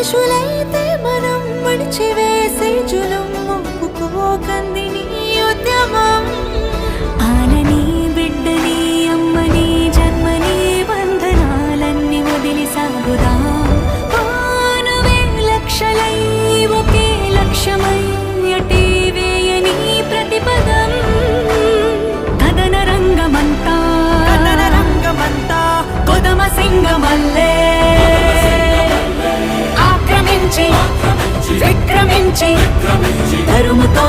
మనుషులైతే మనం మడిచివేసే జులం ఒప్పుకోకంది నీ ఉద్యమం. ఆనని బిడ్డని అమ్మని జన్మని బంధనాలన్నీ వదిలి సాగుదాం. ఆనవే లక్షలై ఒకే లక్ష్యమై అటే వేయని ప్రతిపదం. కథన రంగమంతా కన్నడ రంగమంతా కొదమ సింగమల్లే. ఆక్రమించి విక్రమించి తరుముతోంది